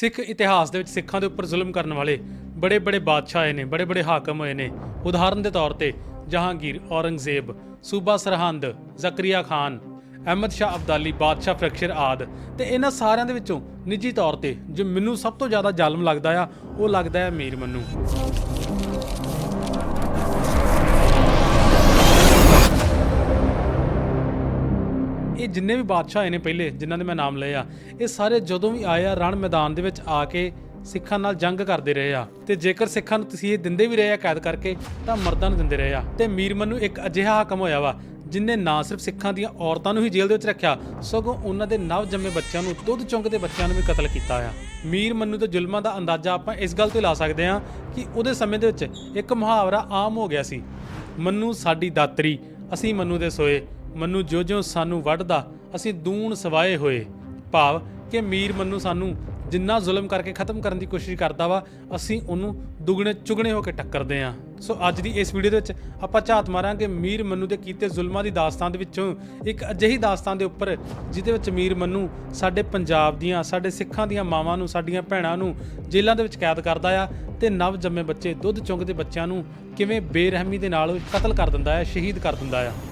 ਸਿੱਖ ਇਤਿਹਾਸ ਦੇ ਵਿੱਚ ਸਿੱਖਾਂ ਦੇ ਉੱਪਰ ਜ਼ੁਲਮ ਕਰਨ ਵਾਲੇ ਬੜੇ ਬੜੇ ਬਾਦਸ਼ਾਹ ਆਏ ਨੇ ਬੜੇ ਬੜੇ ਹਾਕਮ ਹੋਏ ਨੇ। ਉਦਾਹਰਨ ਦੇ ਤੌਰ ਤੇ ਜਹਾਂਗੀਰ ਔਰੰਗਜ਼ੇਬ, ਸੂਬਾ ਸਰਹੰਦ, ਜ਼ਕਰੀਆ ਖਾਨ, ਅਹਿਮਦ ਸ਼ਾਹ ਅਬਦਾਲੀ, ਬਾਦਸ਼ਾਹ ਫਰਖਸ਼ਰ ਆਦ। ਤੇ ਇਹਨਾਂ ਸਾਰਿਆਂ ਦੇ ਵਿੱਚੋਂ ਨਿੱਜੀ ਤੌਰ ਤੇ ਜੋ ਮੈਨੂੰ ਸਭ ਤੋਂ ਜ਼ਿਆਦਾ ਜ਼ਾਲਮ ਲੱਗਦਾ ਆ, ਉਹ ਲੱਗਦਾ ਹੈ ਮੀਰ ਮੰਨੂ। ਜਿੰਨੇ ਵੀ ਬਾਦਸ਼ਾਹ ਆਏ ਨੇ ਪਹਿਲੇ, ਜਿਨ੍ਹਾਂ ਦੇ ਮੈਂ ਨਾਮ ਲਏ ਆ, ਇਹ ਸਾਰੇ ਜਦੋਂ ਵੀ ਆਏ ਆ ਰਣ ਮੈਦਾਨ ਦੇ ਵਿੱਚ ਆ ਕੇ ਸਿੱਖਾਂ ਨਾਲ ਜੰਗ ਕਰਦੇ ਰਹੇ ਆ। ਤੇ ਜੇਕਰ ਸਿੱਖਾਂ ਨੂੰ ਤਸੀਹੇ ਦਿੰਦੇ ਵੀ ਰਹੇ ਆ ਕੈਦ ਕਰਕੇ, ਤਾਂ ਮਰਦਾਂ ਨੂੰ ਦਿੰਦੇ ਰਹੇ ਆ। ਤੇ ਮੀਰ ਮੰਨੂ ਇੱਕ ਅਜਿਹਾ ਹਾਕਮ ਹੋਇਆ ਵਾ ਜਿਨਨੇ ਨਾ ਸਿਰਫ ਸਿੱਖਾਂ ਦੀਆਂ ਔਰਤਾਂ ਨੂੰ ਹੀ ਜੇਲ੍ਹ ਦੇ ਵਿੱਚ ਰੱਖਿਆ, ਸਗੋਂ ਉਹਨਾਂ ਦੇ ਨਵ ਜੰਮੇ ਬੱਚਿਆਂ ਨੂੰ, ਦੁੱਧ ਚੁੰਗਦੇ ਬੱਚਿਆਂ ਨੂੰ ਵੀ ਕਤਲ ਕੀਤਾ ਆ। ਮੀਰ ਮੰਨੂ ਦੇ ਜ਼ੁਲਮਾਂ ਦਾ ਅੰਦਾਜ਼ਾ ਆਪਾਂ ਇਸ ਗੱਲ ਤੋਂ ਲਾ ਸਕਦੇ ਹਾਂ ਕਿ ਉਹਦੇ ਸਮੇਂ ਦੇ ਵਿੱਚ ਇੱਕ ਮੁਹਾਵਰਾ ਆਮ ਹੋ ਗਿਆ ਸੀ। ਮੰਨੂ ਸਾਡੀ ਦਾਤਰੀ, ਅਸੀਂ ਮੰਨੂ ਦੇ ਸੋਏ ਮੰਨੂ ਜਿਉਂ ਜਿਉਂ ਸਾਨੂੰ ਵੱਢਦਾ, ਅਸੀਂ ਦੂਣ ਸਵਾਏ ਹੋਏ। ਭਾਵ ਕਿ ਮੀਰ ਮੰਨੂ ਸਾਨੂੰ ਜਿੰਨਾ ਜ਼ੁਲਮ ਕਰਕੇ ਖਤਮ ਕਰਨ ਦੀ ਕੋਸ਼ਿਸ਼ ਕਰਦਾ ਵਾ, ਅਸੀਂ ਉਹਨੂੰ ਦੁਗਣੇ ਚੁਗਣੇ ਹੋ ਕੇ ਟੱਕਰਦੇ ਆ। ਸੋ ਅੱਜ ਦੀ ਇਸ ਵੀਡੀਓ ਦੇ ਵਿੱਚ ਆਪਾਂ ਝਾਤ ਮਾਰਾਂਗੇ ਮੀਰ ਮੰਨੂ ਦੇ ਕੀਤੇ ਜ਼ੁਲਮਾਂ ਦੀ ਦਾਸਤਾਨ ਦੇ ਵਿੱਚੋਂ ਇੱਕ ਅਜਿਹੀ ਦਾਸਤਾਨ ਦੇ ਉੱਪਰ, ਜਿਹਦੇ ਵਿੱਚ ਮੀਰ ਮੰਨੂ ਸਾਡੇ ਪੰਜਾਬ ਦੀਆਂ, ਸਾਡੇ ਸਿੱਖਾਂ ਦੀਆਂ ਮਾਵਾਂ ਨੂੰ, ਸਾਡੀਆਂ ਭੈਣਾਂ ਨੂੰ ਜੇਲ੍ਹਾਂ ਦੇ ਵਿੱਚ ਕੈਦ ਕਰਦਾ ਆ ਤੇ ਨਵ ਜੰਮੇ ਬੱਚੇ, ਦੁੱਧ ਚੁੰਗਦੇ ਬੱਚਿਆਂ ਨੂੰ ਕਿਵੇਂ ਬੇਰਹਿਮੀ ਦੇ ਨਾਲ ਕਤਲ ਕਰ ਦਿੰਦਾ ਹੈ ਸ਼ਹੀਦ ਕਰ ਦਿੰਦਾ ਆ।